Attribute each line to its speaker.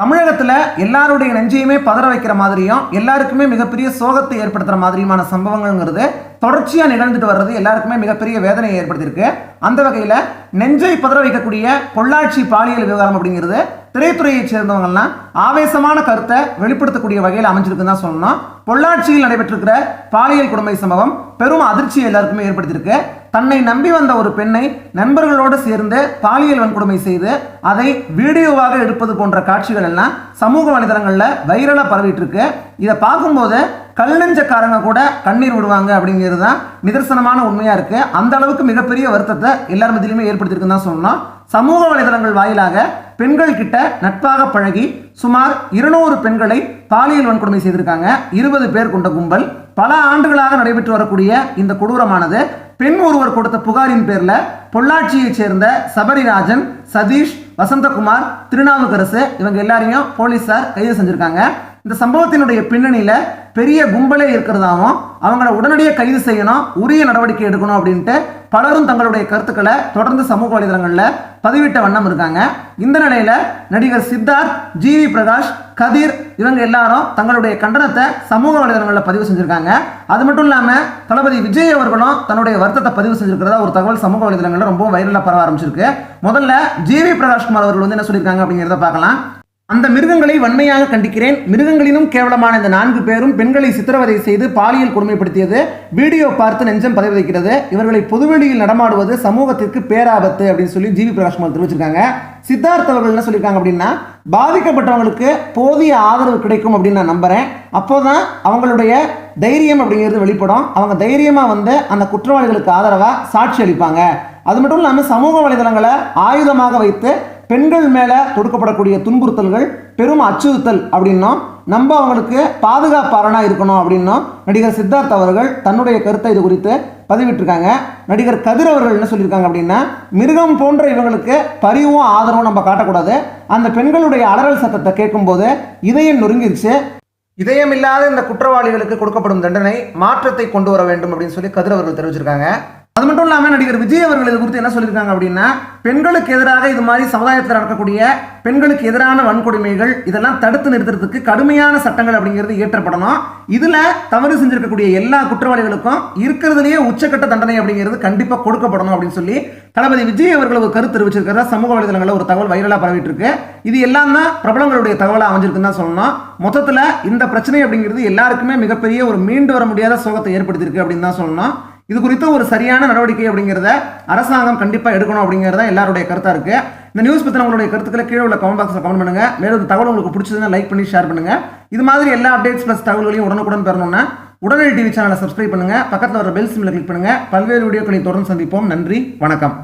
Speaker 1: தமிழகத்தில் எல்லாருடைய நெஞ்சையுமே பதற வைக்கிற மாதிரியும் எல்லாருக்குமே மிகப்பெரிய சோகத்தை ஏற்படுத்துற மாதிரியுமான சம்பவங்கள்ங்கிறது தொடர்ச்சியாக நிகழ்ந்துட்டு வர்றது எல்லாருக்குமே மிகப்பெரிய வேதனையை ஏற்படுத்தியிருக்கு. அந்த வகையில் நெஞ்சை பதற வைக்கக்கூடிய பொள்ளாட்சி பாலியல் விவகாரம் அப்படிங்கிறது திரைத்துறையை சேர்ந்தவங்கலாம் ஆவேசமான கருத்தை வெளிப்படுத்தக்கூடிய வகையில் அமைஞ்சிருக்குன்னு தான் சொல்லணும். பொள்ளாட்சியில் நடைபெற்றிருக்கிற பாலியல் கொடுமை சம்பவம் பெரும் அதிர்ச்சியை எல்லாருக்குமே ஏற்படுத்தியிருக்கு. தன்னை நம்பி வந்த ஒரு பெண்ணை நண்பர்களோடு சேர்ந்து பாலியல் வன்கொடுமை செய்து அதை வீடியோவாக எடுப்பது போன்ற காட்சிகள் எல்லாம் சமூக வலைதளங்களில் வைரலாக பரவிட்டு இருக்கு இதை பார்க்கும்போது கல்நெஞ்சக்காரங்க கூட கண்ணீர் விடுவாங்க அப்படிங்கிறது தான் நிதர்சனமான உண்மையாக இருக்குது அந்த அளவுக்கு மிகப்பெரிய வருத்தத்தை எல்லார் மத்தியிலுமே ஏற்படுத்தியிருக்குன்னு தான் சொன்னோம் சமூக வலைதளங்கள் வாயிலாக பெண்கள் கிட்ட நட்பாக பழகி சுமார் இருநூறு பெண்களை பாலியல் வன்கொடுமை செய்திருக்காங்க. இருபது பேர் கொண்ட கும்பல். பல ஆண்டுகளாக நடைபெற்று வரக்கூடிய இந்த கொடூரமானது பெண் ஒருவர் கொடுத்த புகாரின் பேர்ல பொள்ளாச்சியைச் சேர்ந்த சபரிராஜன் சதீஷ் வசந்தகுமார் திருநாவுக்கரசு இவங்க எல்லாரையும் போலீசார் கைது செஞ்சுருக்காங்க. இந்த சம்பவத்தினுடைய பின்னணியில பெரிய கும்பலே இருக்கிறதாவும் அவங்கள உடனடியாக கைது செய்யணும் உரிய நடவடிக்கை எடுக்கணும் அப்படின்ட்டு பலரும் தங்களுடைய கருத்துக்களை தொடர்ந்து சமூக வலைதளங்களில் பதிவிட்ட வண்ணம் இருக்காங்க. இந்த நிலையில் நடிகர் சித்தார்த் ஜிவி பிரகாஷ் கதிர் இவங்க எல்லாரும் தங்களுடைய கண்டனத்தை சமூக வலைதளங்களில் பதிவு செஞ்சுருக்காங்க. அது மட்டும் இல்லாமல் தளபதி விஜய் அவர்களும் தன்னுடைய வருத்தத்தை பதிவு செஞ்சுருக்கிறதா ஒரு தகவல் சமூக வலைதளங்களில் ரொம்ப வைரலாக பரவ ஆரம்பிச்சிருக்கு. முதல்ல ஜிவி பிரகாஷ்குமார் அவர்கள் வந்து என்ன சொல்லியிருக்காங்க அப்படிங்கிறத பார்க்கலாம். அந்த மிருகங்களை வன்மையாக கண்டிக்கிறேன். மிருகங்களிலும் கேவலமான இந்த நான்கு பேரும் பெண்களை சித்திரவதை செய்து பாலியல் கொடுமைப்படுத்தியது. வீடியோ பார்த்து நெஞ்சம் பதவிதைக்கிறது இவர்களை பொதுவெளியில் நடமாடுவது சமூகத்திற்கு பேராபத்து அப்படின்னு சொல்லி ஜிவி பிரகாஷ்குமார் தெரிவிச்சிருக்காங்க. சித்தார்த் அவர்கள் என்ன சொல்லியிருக்காங்க அப்படின்னா பாதிக்கப்பட்டவங்களுக்கு போதிய ஆதரவு கிடைக்கும் அப்படின்னு நான் நம்புறேன். அப்போதான் அவங்களுடைய தைரியம் அப்படிங்கிறது வெளிப்படும். அவங்க தைரியமாக வந்து அந்த குற்றவாளிகளுக்கு ஆதரவாக சாட்சி அளிப்பாங்க. அது மட்டும் இல்லாமல் சமூக வலைதளங்களை ஆயுதமாக வைத்து பெண்கள் மேலே தொடுக்கப்படக்கூடிய துன்புறுத்தல்கள் பெரும் அச்சுறுத்தல் அப்படின்னும் நம்ம அவங்களுக்கு பாதுகாப்பாளனாக இருக்கணும் அப்படின்னும் நடிகர் சித்தார்த் அவர்கள் தன்னுடைய கருத்தை இது குறித்து பதிவிட்டிருக்காங்க. நடிகர் கதிர் அவர்கள் என்ன சொல்லியிருக்காங்க அப்படின்னா மிருகம் போன்ற இவங்களுக்கு பரிவும் ஆதரவும் நம்ம காட்டக்கூடாது. அந்த பெண்களுடைய அலறல் சத்தத்தை கேட்கும்போது இதயம் நொறுங்கிருச்சு. இதயமில்லாத இந்த குற்றவாளிகளுக்கு கொடுக்கப்படும் தண்டனை மாற்றத்தை கொண்டு வர வேண்டும் அப்படின்னு சொல்லி கதிர் அவர்கள் தெரிவிச்சிருக்காங்க. அது மட்டும் இல்லாமல் நடிகர் விஜய் அவர்கள் இது குறித்து என்ன சொல்லியிருக்காங்க அப்படின்னா பெண்களுக்கு எதிராக இது மாதிரி சமுதாயத்தில் நடக்கக்கூடிய பெண்களுக்கு எதிரான வன்கொடுமைகள் இதெல்லாம் தடுத்து நிறுத்துறதுக்கு கடுமையான சட்டங்கள் அப்படிங்கிறது இயற்றப்படணும். இதில் தவறு செஞ்சிருக்கக்கூடிய எல்லா குற்றவாளிகளுக்கும் இருக்கிறதுலேயே உச்சக்கட்ட தண்டனை அப்படிங்கிறது கண்டிப்பாக கொடுக்கப்படணும் அப்படின்னு சொல்லி தளபதி விஜய் அவர்கள் ஒரு கருத்து தெரிவிச்சிருக்கிறதா சமூக வலைதளங்களில் ஒரு தகவல் வைரலாக பரவிட்டு இருக்கு இது எல்லாம் தான் பிரபலங்களுடைய தகவலாக அமைஞ்சிருக்குன்னு தான் சொல்லணும். மொத்தத்தில் இந்த பிரச்சனை அப்படிங்கிறது எல்லாருக்குமே மிகப்பெரிய ஒரு மீண்டு வர முடியாத சோகத்தை ஏற்படுத்தியிருக்கு அப்படின்னு தான் சொல்லணும். இது குறித்த ஒரு சரியான நடவடிக்கை அப்படிங்கிறத அரசாங்கம் கண்டிப்பாக எடுக்கணும் அப்படிங்கிறத எல்லாருடைய கருத்தாக இருக்குது இந்த நியூஸ் பற்றின உங்களுடைய கருத்துக்களை கீழே உள்ள கமெண்ட் பாக்ஸில் கமெண்ட் பண்ணுங்க. மேலும் இந்த தகவல் உங்களுக்கு பிடிச்சதுன்னா லைக் பண்ணி ஷேர் பண்ணுங்க. இது மாதிரி எல்லா அப்டேட்ஸ் ப்ளஸ் தகவல்களையும் உடனுக்குடன் பெறணும்னா உடனடி டிவி சேனலை சப்ஸ்கிரைப் பண்ணுங்க. பக்கத்தில் வர பெல் சிம்மில் கிளிக் பண்ணுங்க. பல்வேறு வீடியோக்களை தொடர்ந்து சந்திப்போம். நன்றி. வணக்கம்.